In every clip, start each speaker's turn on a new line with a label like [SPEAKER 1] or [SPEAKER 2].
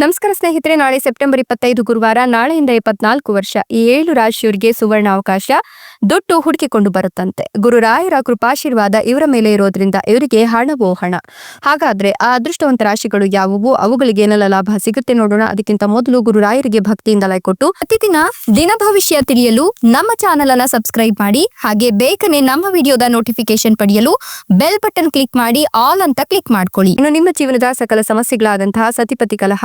[SPEAKER 1] ನಮಸ್ಕಾರ ಸ್ನೇಹಿತರೆ, ನಾಳೆ ಸೆಪ್ಟೆಂಬರ್ ಇಪ್ಪತ್ತೈದು ಗುರುವಾರ, ನಾಳೆಯಿಂದ ಇಪ್ಪತ್ನಾಲ್ಕು ವರ್ಷ, ಈ ಏಳು ರಾಶಿಯವರಿಗೆ ಸುವರ್ಣ ಅವಕಾಶ ದುಡ್ಡು ಹುಡುಕಿಕೊಂಡು ಬರುತ್ತಂತೆ. ಗುರುರಾಯರ ಕೃಪಾಶೀರ್ವಾದ ಇವರ ಮೇಲೆ ಇರೋದ್ರಿಂದ ಇವರಿಗೆ ಹಣವೋ ಹಣ ಹಾಗಾದ್ರೆ ಆ ಅದೃಷ್ಟವಂತ ರಾಶಿಗಳು ಯಾವುವು? ಅವುಗಳಿಗೆ ಏನೆಲ್ಲ ಲಾಭ ಸಿಗುತ್ತೆ ನೋಡೋಣ. ಅದಕ್ಕಿಂತ ಮೊದಲು ಗುರುರಾಯರಿಗೆ ಭಕ್ತಿಯಿಂದ ಲೈಕ್ ಕೊಟ್ಟು ಪ್ರತಿದಿನ ದಿನ ಭವಿಷ್ಯ ತಿಳಿಯಲು ನಮ್ಮ ಚಾನೆಲ್ ಅನ್ನ ಸಬ್ಸ್ಕ್ರೈಬ್ ಮಾಡಿ, ಹಾಗೆ ಬೇಗನೆ ನಮ್ಮ ವಿಡಿಯೋದ ನೋಟಿಫಿಕೇಶನ್ ಪಡೆಯಲು ಬೆಲ್ ಬಟನ್ ಕ್ಲಿಕ್ ಮಾಡಿ ಆಲ್ ಅಂತ ಕ್ಲಿಕ್ ಮಾಡ್ಕೊಳ್ಳಿ. ಇನ್ನು ನಿಮ್ಮ ಜೀವನದ ಸಕಲ ಸಮಸ್ಯೆಗಳಾದಂತಹ ಸತಿಪತಿ ಕಲಹ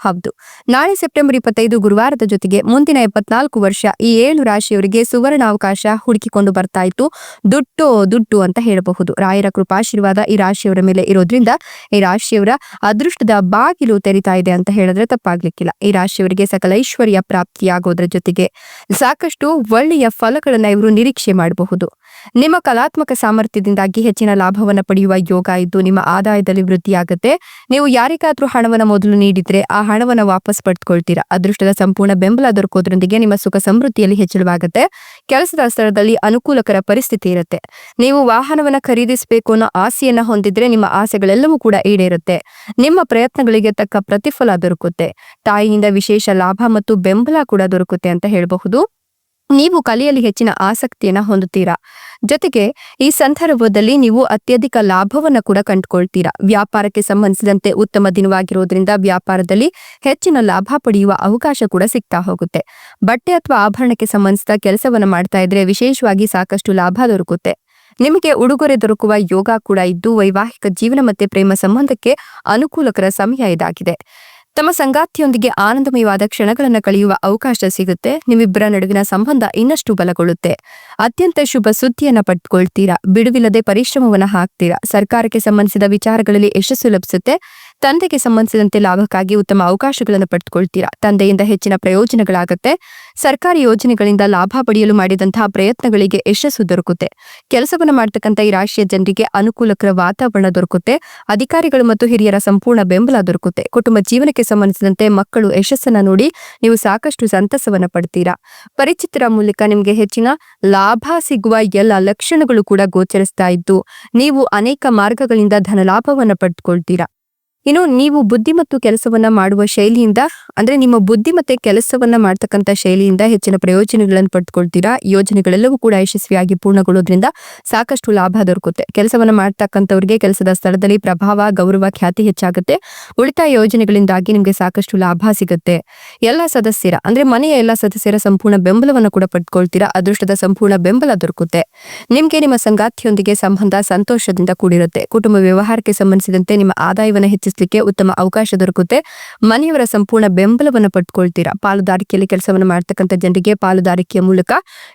[SPEAKER 1] ಹೌದು. ನಾಳೆ ಸೆಪ್ಟೆಂಬರ್ ಇಪ್ಪತ್ತೈದು ಗುರುವಾರದ ಜೊತೆಗೆ ಮುಂದಿನ ಎಪ್ಪತ್ನಾಲ್ಕು ವರ್ಷ ಈ ಏಳು ರಾಶಿಯವರಿಗೆ ಸುವರ್ಣ ಅವಕಾಶ ಹುಡುಕಿಕೊಂಡು ಬರ್ತಾ ಇತ್ತು. ದುಡ್ಡು ದುಡ್ಡು ಅಂತ ಹೇಳಬಹುದು. ರಾಯರ ಕೃಪಾಶೀರ್ವಾದ ಈ ರಾಶಿಯವರ ಮೇಲೆ ಇರೋದ್ರಿಂದ ಈ ರಾಶಿಯವರ ಅದೃಷ್ಟದ ಬಾಗಿಲು ತೆರಿತಾ ಇದೆ ಅಂತ ಹೇಳಿದ್ರೆ ತಪ್ಪಾಗ್ಲಿಕ್ಕಿಲ್ಲ. ಈ ರಾಶಿಯವರಿಗೆ ಸಕಲ ಐಶ್ವರ್ಯ ಪ್ರಾಪ್ತಿಯಾಗೋದ್ರ ಜೊತೆಗೆ ಸಾಕಷ್ಟು ಒಳ್ಳೆಯ ಫಲಗಳನ್ನ ಇವರು ನಿರೀಕ್ಷೆ ಮಾಡಬಹುದು. ನಿಮ್ಮ ಕಲಾತ್ಮಕ ಸಾಮರ್ಥ್ಯದಿಂದಾಗಿ ಹೆಚ್ಚಿನ ಲಾಭವನ್ನ ಪಡೆಯುವ ಯೋಗ ಇದ್ದು ನಿಮ್ಮ ಆದಾಯದಲ್ಲಿ ವೃದ್ಧಿಯಾಗುತ್ತೆ. ನೀವು ಯಾರಿಗಾದ್ರೂ ಹಣವನ್ನ ಮೊದಲು ನೀಡಿದ್ರೆ ಆ ಹಣವನ್ನ ವಾಪಸ್ ಪಡೆದುಕೊಳ್ತೀರಾ ಅದೃಷ್ಟದ ಸಂಪೂರ್ಣ ಬೆಂಬಲ ದೊರಕೋದ್ರೊಂದಿಗೆ ನಿಮ್ಮ ಸುಖ ಸಮೃದ್ಧಿಯಲ್ಲಿ ಹೆಚ್ಚಳವಾಗುತ್ತೆ. ಕೆಲಸದ ಸ್ಥಳದಲ್ಲಿ ಅನುಕೂಲಕರ ಪರಿಸ್ಥಿತಿ ಇರುತ್ತೆ. ನೀವು ವಾಹನವನ್ನ ಖರೀದಿಸಬೇಕು ಅನ್ನೋ ಆಸೆಯನ್ನ ಹೊಂದಿದ್ರೆ ನಿಮ್ಮ ಆಸೆಗಳೆಲ್ಲವೂ ಕೂಡ ಈಡೇರುತ್ತೆ. ನಿಮ್ಮ ಪ್ರಯತ್ನಗಳಿಗೆ ತಕ್ಕ ಪ್ರತಿಫಲ ದೊರಕುತ್ತೆ. ತಾಯಿಯಿಂದ ವಿಶೇಷ ಲಾಭ ಮತ್ತು ಬೆಂಬಲ ಕೂಡ ದೊರಕುತ್ತೆ ಅಂತ ಹೇಳಬಹುದು. ನೀವು ಕಲೆಯಲ್ಲಿ ಹೆಚ್ಚಿನ ಆಸಕ್ತಿಯನ್ನ ಹೊಂದುತ್ತೀರಾ? ಜೊತೆಗೆ ಈ ಸಂದರ್ಭದಲ್ಲಿ ನೀವು ಅತ್ಯಧಿಕ ಲಾಭವನ್ನ ಕೂಡ ಕಂಡುಕೊಳ್ತೀರಾ? ವ್ಯಾಪಾರಕ್ಕೆ ಸಂಬಂಧಿಸಿದಂತೆ ಉತ್ತಮ ದಿನವಾಗಿರೋದ್ರಿಂದ ವ್ಯಾಪಾರದಲ್ಲಿ ಹೆಚ್ಚಿನ ಲಾಭ ಪಡೆಯುವ ಅವಕಾಶ ಕೂಡ ಸಿಗ್ತಾ ಹೋಗುತ್ತೆ. ಬಟ್ಟೆ ಅಥವಾ ಆಭರಣಕ್ಕೆ ಸಂಬಂಧಿಸಿದ ಕೆಲಸವನ್ನ ಮಾಡ್ತಾ ಇದ್ರೆ ವಿಶೇಷವಾಗಿ ಸಾಕಷ್ಟು ಲಾಭ ದೊರಕುತ್ತೆ. ನಿಮಗೆ ಉಡುಗೊರೆ ದೊರಕುವ ಯೋಗ ಕೂಡ ಇದ್ದು ವೈವಾಹಿಕ ಜೀವನ ಮತ್ತೆ ಪ್ರೇಮ ಸಂಬಂಧಕ್ಕೆ ಅನುಕೂಲಕರ ಸಮಯ ಇದಾಗಿದೆ. ತಮ್ಮ ಸಂಗಾತಿಯೊಂದಿಗೆ ಆನಂದಮಯವಾದ ಕ್ಷಣಗಳನ್ನು ಕಳೆಯುವ ಅವಕಾಶ ಸಿಗುತ್ತೆ. ನಿಮ್ಮಿಬ್ಬರ ನಡುವಿನ ಸಂಬಂಧ ಇನ್ನಷ್ಟು ಬಲಗೊಳ್ಳುತ್ತೆ. ಅತ್ಯಂತ ಶುಭ ಸುದ್ದಿಯನ್ನ ಪಡ್ಕೊಳ್ತೀರಾ. ಬಿಡುವಿಲ್ಲದೆ ಪರಿಶ್ರಮವನ್ನ ಹಾಕ್ತೀರಾ. ಸರ್ಕಾರಕ್ಕೆ ಸಂಬಂಧಿಸಿದ ವಿಚಾರಗಳಲ್ಲಿ ಯಶಸ್ಸು ಲಭಿಸುತ್ತೆ. ತಂದೆಗೆ ಸಂಬಂಧಿಸಿದಂತೆ ಲಾಭಕ್ಕಾಗಿ ಉತ್ತಮ ಅವಕಾಶಗಳನ್ನು ಪಡೆದುಕೊಳ್ತೀರಾ? ತಂದೆಯಿಂದ ಹೆಚ್ಚಿನ ಪ್ರಯೋಜನಗಳಾಗುತ್ತೆ. ಸರ್ಕಾರಿ ಯೋಜನೆಗಳಿಂದ ಲಾಭ ಪಡೆಯಲು ಮಾಡಿದಂತಹ ಪ್ರಯತ್ನಗಳಿಗೆ ಯಶಸ್ಸು ದೊರಕುತ್ತೆ. ಕೆಲಸವನ್ನು ಮಾಡತಕ್ಕಂಥ ಈ ರಾಶಿಯ ಜನರಿಗೆ ಅನುಕೂಲಕರ ವಾತಾವರಣ ದೊರಕುತ್ತೆ. ಅಧಿಕಾರಿಗಳು ಮತ್ತು ಹಿರಿಯರ ಸಂಪೂರ್ಣ ಬೆಂಬಲ ದೊರಕುತ್ತೆ. ಕುಟುಂಬ ಜೀವನಕ್ಕೆ ಸಂಬಂಧಿಸಿದಂತೆ ಮಕ್ಕಳು ಯಶಸ್ಸನ್ನ ನೋಡಿ ನೀವು ಸಾಕಷ್ಟು ಸಂತಸವನ್ನ ಪಡ್ತೀರಾ? ಪರಿಚಿತರ ಮೂಲಕ ನಿಮಗೆ ಹೆಚ್ಚಿನ ಲಾಭ ಸಿಗುವ ಎಲ್ಲ ಲಕ್ಷಣಗಳು ಕೂಡ ಗೋಚರಿಸ್ತಾ ಇದ್ದು, ನೀವು ಅನೇಕ ಮಾರ್ಗಗಳಿಂದ ಧನಲಾಭವನ್ನು ಪಡೆದುಕೊಳ್ತೀರಾ? ಇನ್ನು ನೀವು ಬುದ್ಧಿ ಮತ್ತು ಕೆಲಸವನ್ನ ಮಾಡುವ ಶೈಲಿಯಿಂದ, ಅಂದ್ರೆ ನಿಮ್ಮ ಬುದ್ಧಿ ಮತ್ತೆ ಕೆಲಸವನ್ನ ಮಾಡ್ತಕ್ಕಂತ ಶೈಲಿಯಿಂದ ಹೆಚ್ಚಿನ ಪ್ರಯೋಜನಗಳನ್ನು ಪಡೆದುಕೊಳ್ತೀರಾ ಯೋಜನೆಗಳೆಲ್ಲವೂ ಕೂಡ ಯಶಸ್ವಿಯಾಗಿ ಪೂರ್ಣಗೊಳ್ಳೋದ್ರಿಂದ ಸಾಕಷ್ಟು ಲಾಭ ದೊರಕುತ್ತೆ. ಕೆಲಸವನ್ನ ಮಾಡ್ತಕ್ಕಂಥವ್ರಿಗೆ ಕೆಲಸದ ಸ್ಥಳದಲ್ಲಿ ಪ್ರಭಾವ, ಗೌರವ, ಖ್ಯಾತಿ ಹೆಚ್ಚಾಗುತ್ತೆ. ಉಳಿತಾಯ ಯೋಜನೆಗಳಿಂದಾಗಿ ನಿಮಗೆ ಸಾಕಷ್ಟು ಲಾಭ ಸಿಗುತ್ತೆ. ಎಲ್ಲ ಸದಸ್ಯರ, ಅಂದ್ರೆ ಮನೆಯ ಎಲ್ಲ ಸದಸ್ಯರ ಸಂಪೂರ್ಣ ಬೆಂಬಲವನ್ನು ಕೂಡ ಪಡ್ಕೊಳ್ತೀರಾ? ಅದೃಷ್ಟದ ಸಂಪೂರ್ಣ ಬೆಂಬಲ ದೊರಕುತ್ತೆ. ನಿಮ್ಗೆ ನಿಮ್ಮ ಸಂಗಾತಿಯೊಂದಿಗೆ ಸಂಬಂಧ ಸಂತೋಷದಿಂದ ಕೂಡಿರುತ್ತೆ. ಕುಟುಂಬ ವ್ಯವಹಾರಕ್ಕೆ ಸಂಬಂಧಿಸಿದಂತೆ ನಿಮ್ಮ ಆದಾಯವನ್ನು ಹೆಚ್ಚಿಸಲಿಕ್ಕೆ ಉತ್ತಮ ಅವಕಾಶ ದೊರಕುತ್ತೆ. ಮನೆಯವರ ಸಂಪೂರ್ಣ ಬೆಂಬಲವನ್ನು ಪಡ್ಕೊಳ್ತೀರಾ? ಪಾಲುದಾರಿಕೆಯಲ್ಲಿ ಕೆಲಸವನ್ನು ಮಾಡ್ತಕ್ಕಂಥ ಜನರಿಗೆ ಪಾಲುದಾರಿಕೆಯ ಮೂಲಕ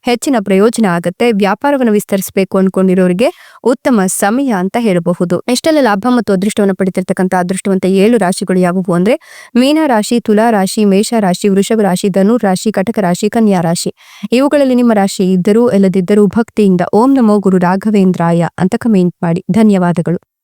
[SPEAKER 1] ಹೆಚ್ಚಿನ ಪ್ರಯೋಜನ ಆಗುತ್ತೆ. ವ್ಯಾಪಾರವನ್ನು ವಿಸ್ತರಿಸಬೇಕು ಅನ್ಕೊಂಡಿರೋರಿಗೆ ಉತ್ತಮ ಸಮಯ ಅಂತ ಹೇಳಬಹುದು. ಎಷ್ಟೆಲ್ಲ ಲಾಭ ಮತ್ತು ಅದೃಷ್ಟವನ್ನು ಪಡೆದಿರ್ತಕ್ಕಂಥ ಅದೃಷ್ಟವಂತ ಏಳು ರಾಶಿಗಳು ಯಾವುವು ಅಂದ್ರೆ ಮೀನ ರಾಶಿ, ತುಲಾ ರಾಶಿ, ಮೇಷ ರಾಶಿ, ವೃಷಭ ರಾಶಿ, ಧನು ರಾಶಿ, ಕಟಕ ರಾಶಿ, ಕನ್ಯಾ ರಾಶಿ. ಇವುಗಳಲ್ಲಿ ನಿಮ್ಮ ರಾಶಿ ಇದ್ದರೂ ಇಲ್ಲದಿದ್ದರೂ ಭಕ್ತಿಯಿಂದ ಓಂ ನಮೋ ಗುರು ರಾಘವೇಂದ್ರಾಯ ಅಂತ ಕಮೆಂಟ್ ಮಾಡಿ. ಧನ್ಯವಾದಗಳು.